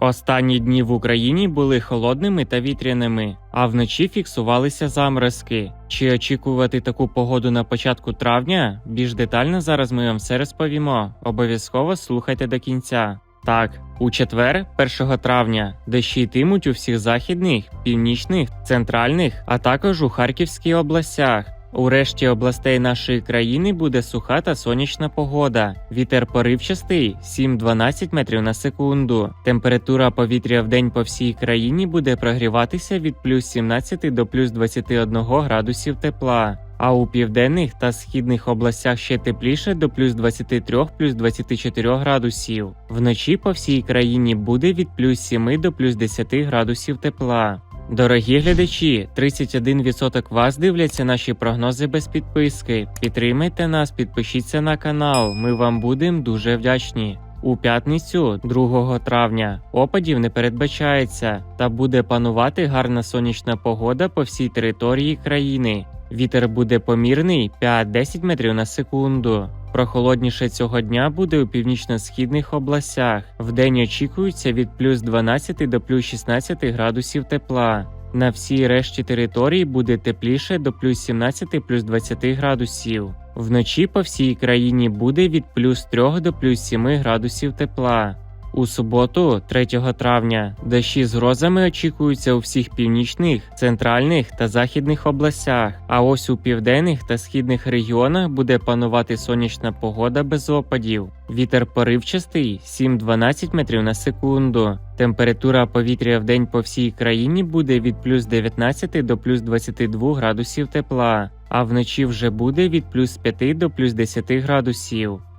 Останні дні в Україні були холодними та вітряними, а вночі фіксувалися заморозки. Чи очікувати таку погоду на початку травня? Більш детально зараз ми вам все розповімо. Обов'язково слухайте до кінця. Так, у четвер, 1 травня, дощі йтимуть у всіх західних, північних, центральних, а також у Харківській областях. У решті областей нашої країни буде суха та сонячна погода. Вітер поривчастий 7-12 метрів на секунду. Температура повітря в день по всій країні буде прогріватися від плюс 17 до плюс 21 градусів тепла. А у південних та східних областях ще тепліше до плюс 23 плюс 24 градусів. Вночі по всій країні буде від плюс 7 до плюс 10 градусів тепла. Дорогі глядачі, 31% вас дивляться наші прогнози без підписки. Підтримайте нас, підпишіться на канал. Ми вам будемо дуже вдячні. У п'ятницю, 2 травня, опадів не передбачається та буде панувати гарна сонячна погода по всій території країни. Вітер буде помірний 5-10 метрів на секунду. Прохолодніше цього дня буде у північно-східних областях. Вдень очікується від плюс 12 до плюс 16 градусів тепла. На всій решті території буде тепліше до плюс 17 плюс 20 градусів. Вночі по всій країні буде від плюс 3 до плюс 7 градусів тепла. У суботу, 3 травня, дощі з грозами очікуються у всіх північних, центральних та західних областях. А ось у південних та східних регіонах буде панувати сонячна погода без опадів. Вітер поривчастий 7-12 метрів на секунду. Температура повітря в день по всій країні буде від плюс 19 до плюс 22 градусів тепла, а вночі вже буде від плюс 5 до плюс 10 градусів.